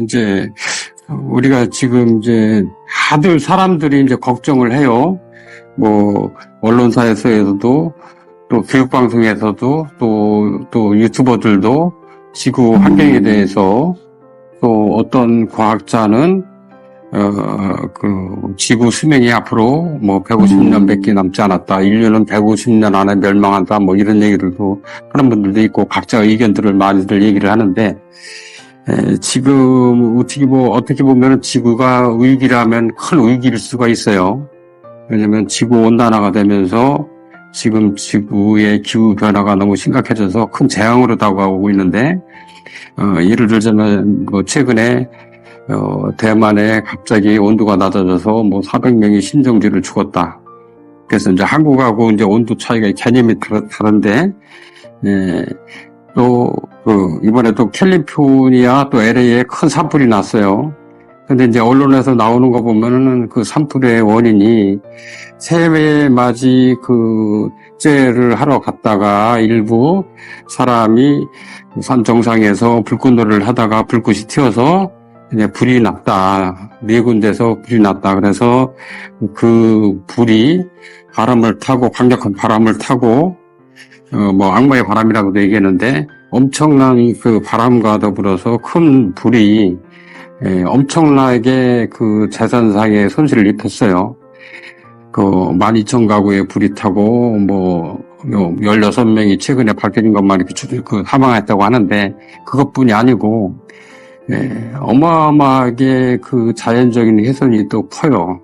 이제 우리가 지금 이제 다들 사람들이 이제 걱정을 해요. 뭐 언론사에서도 또 교육방송에서도 또, 또 유튜버들도 지구 환경에 대해서 또 어떤 과학자는 어, 그, 지구 수명이 앞으로 뭐 150년밖에 남지 않았다. 인류는 150년 안에 멸망한다. 뭐 이런 얘기들도 하는 분들도 있고 각자 의견들을 많이들 얘기를 하는데, 에, 지금 어떻게 뭐, 어떻게 보면 지구가 위기라면 큰 위기일 수가 있어요. 왜냐면 지구 온난화가 되면서 지금 지구의 기후 변화가 너무 심각해져서 큰 재앙으로 다가오고 있는데, 어, 예를 들자면 뭐 최근에 어, 대만에 갑자기 온도가 낮아져서 뭐 400명이 신정지를 죽었다. 그래서 이제 한국하고 이제 온도 차이가 개념이 다른데, 예, 또, 그, 이번에 또 캘리포니아 또 LA에 큰 산불이 났어요. 근데 이제 언론에서 나오는 거 보면은 그 산불의 원인이 새해 맞이 그 째를 하러 갔다가 일부 사람이 산 정상에서 불꽃놀이를 하다가 불꽃이 튀어서 이제 불이 났다. 네 군데서 불이 났다. 그래서 그 불이 바람을 타고 강력한 바람을 타고 어 뭐 악마의 바람이라고도 얘기했는데 엄청난 그 바람과 더불어서 큰 불이 예, 엄청나게 그 재산상의 손실을 입혔어요. 그 12,000가구에 불이 타고 뭐 16명이 최근에 밝혀진 것만 이렇게 추- 그 사망했다고 하는데 그것뿐이 아니고 예, 어마어마하게 그 자연적인 훼손이 또 커요.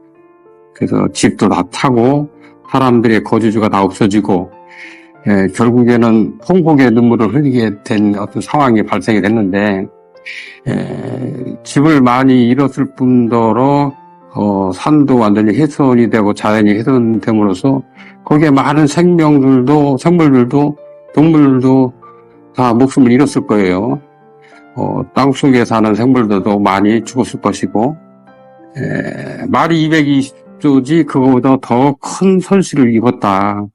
그래서 집도 다 타고 사람들의 거주지가 다 없어지고 예, 결국에는 통곡의 눈물을 흘리게 된 어떤 상황이 발생이 됐는데 예, 집을 많이 잃었을 뿐더러 어, 산도 완전히 훼손이 되고 자연이 훼손됨으로써 거기에 많은 생명들도 생물들도 동물들도 다 목숨을 잃었을 거예요. 어, 땅속에 사는 생물들도 많이 죽었을 것이고, 에, 말이 220조지 그거보다 더 큰 손실을 입었다.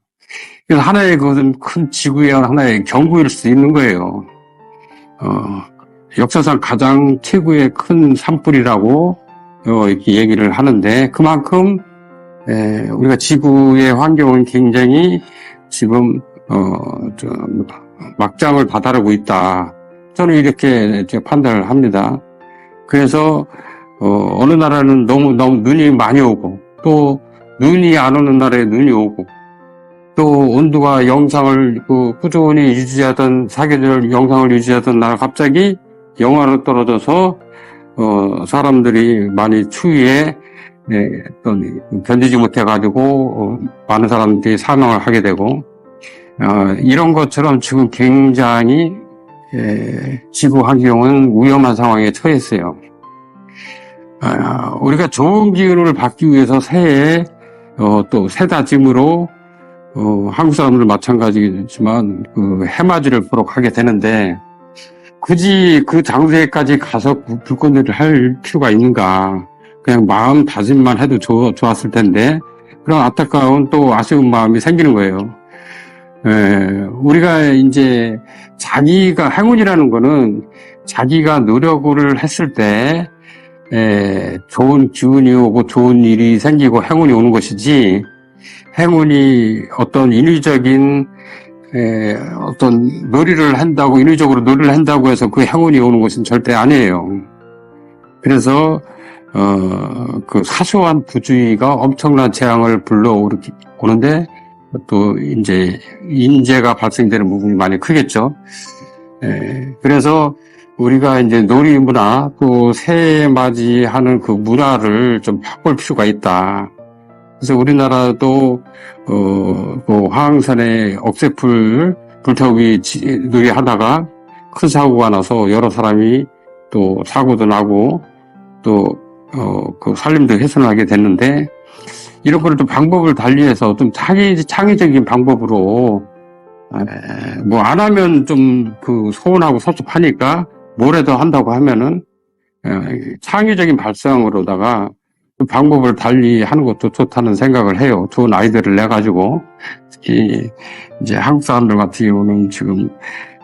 그래서 하나의 그것은 큰 지구의 하나의 경고일 수 있는 거예요. 어, 역사상 가장 최고의 큰 산불이라고 어, 이렇게 얘기를 하는데 그만큼 에, 우리가 지구의 환경은 굉장히 지금 어, 저, 막장을 다다르고 있다. 저는 이렇게 판단을 합니다. 그래서 어, 어느 나라는 너무 너무 눈이 많이 오고 또 눈이 안 오는 나라에 눈이 오고 또 온도가 영상을 그 꾸준히 유지하던 사계절 영상을 유지하던 나라 갑자기 영하로 떨어져서 어, 사람들이 많이 추위에 예, 어떤 견디지 못해 가지고 어, 많은 사람들이 사망을 하게 되고 어, 이런 것처럼 지금 굉장히 예, 지구 환경은 위험한 상황에 처했어요. 아, 우리가 좋은 기운을 받기 위해서 새해 어, 또 새다짐으로 어, 한국 사람들 마찬가지지만 그 해맞이를 보러 가게 되는데 굳이 그 장소에까지 가서 불- 불꽃놀이를 할 필요가 있는가? 그냥 마음 다짐만 해도 좋, 좋았을 텐데 그런 안타까운 또 아쉬운 마음이 생기는 거예요. 에, 우리가 이제 자기가 행운이라는 거는 자기가 노력을 했을 때 에, 좋은 기운이 오고 좋은 일이 생기고 행운이 오는 것이지 행운이 어떤 인위적인 에, 어떤 놀이를 한다고 인위적으로 놀이를 한다고 해서 그 행운이 오는 것은 절대 아니에요. 그래서 어, 그 사소한 부주의가 엄청난 재앙을 불러오는데 또 이제 인재가 발생되는 부분이 많이 크겠죠. 에, 그래서 우리가 이제 놀이 문화 또 새해 맞이하는 그 문화를 좀 바꿀 필요가 있다. 그래서 우리나라도 어, 그 화항산에 억새풀 불태우기 지- 놀이 하다가 큰 사고가 나서 여러 사람이 또 사고도 나고 또 어, 그 살림도 훼손하게 됐는데 이런 거를 좀 방법을 달리해서 좀 창의, 창의적인 방법으로 뭐 안 하면 좀그 소원하고 섭섭하니까 뭐라도 한다고 하면은 에, 창의적인 발상으로다가 그 방법을 달리 하는 것도 좋다는 생각을 해요. 좋은 아이디어를 내 가지고 특히 이제 한국 사람들 같은 경우는 지금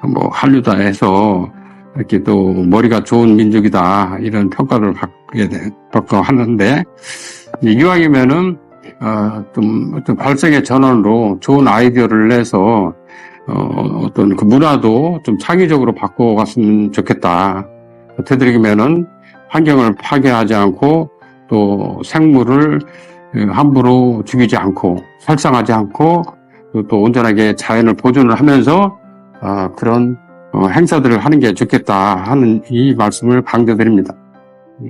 뭐 한류다 해서 이렇게 또 머리가 좋은 민족이다 이런 평가를 받게 돼, 받고 하는데 이왕이면은 어, 좀 어떤 발성의 전환으로 좋은 아이디어를 내서 어, 어떤 그 문화도 좀 창의적으로 바꿔갔으면 좋겠다. 되도록이면은 환경을 파괴하지 않고 또 생물을 어, 함부로 죽이지 않고 살상하지 않고 또- 또 온전하게 자연을 보존을 하면서 아, 그런 어, 행사들을 하는 게 좋겠다 하는 이 말씀을 강조드립니다. 음.